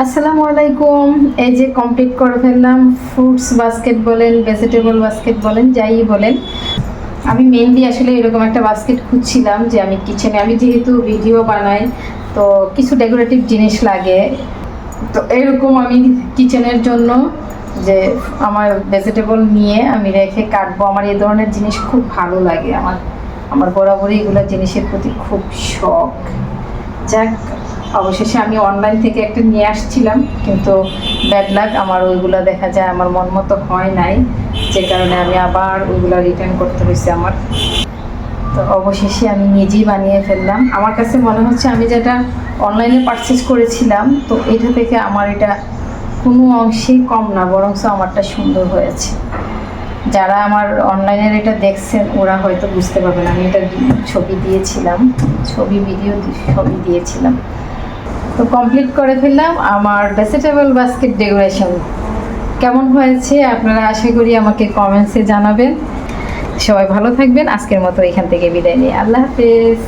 আসসালামু আলাইকুম। এই যে কমপ্লিট করে ফেললাম ফ্রুটস বাস্কেট বলেন ভেজিটেবল বাস্কেট বলেন, যাই বলেন। আমি মেনলি আসলে এরকম একটা বাস্কেট খুঁজছিলাম যে আমি কিচেনে আমি যেহেতু ভিডিও বানাই, তো কিছু ডেকোরেটিভ জিনিস লাগে। তো এরকম আমি কিচেনের জন্য যে আমার ভেজিটেবল নিয়ে আমি রেখে কাটবো। আমার এই ধরনের জিনিস খুব ভালো লাগে। আমার আমার বরাবরই এগুলো জিনিসের প্রতি খুব শখ। যাক অবশেষে আমি অনলাইন থেকে একটা নিয়ে আসছিলাম, কিন্তু ব্যাড লাক আমার ওইগুলো দেখা যায়, আমার মন মতো হয় নাই। যে কারণে আমি আবার ওইগুলো রিটার্ন করতে হয়েছে আমার। তো অবশেষে আমি নিজেই বানিয়ে ফেললাম। আমার কাছে মনে হচ্ছে আমি যেটা অনলাইনে পারচেস করেছিলাম, তো এটা থেকে আমার এটা কোনো অংশেই কম না বরং আমারটা সুন্দর হয়েছে। যারা আমার অনলাইনের এটা দেখছেন, ওরা হয়তো বুঝতে পারবেন, আমি এটা ছবি দিয়েছিলাম, ছবি ভিডিও ছবি দিয়েছিলাম। তো কমপ্লিট করে ফেললাম আমার ভেজিটেবল বাস্কেট ডেকোরেশন কেমন হয়েছে আপনারা আশা করি আমাকে কমেন্টসে জানাবেন। সবাই ভালো থাকবেন, আজকের মতো এখান থেকে বিদায় নিয়ে আল্লাহ হাফেজ।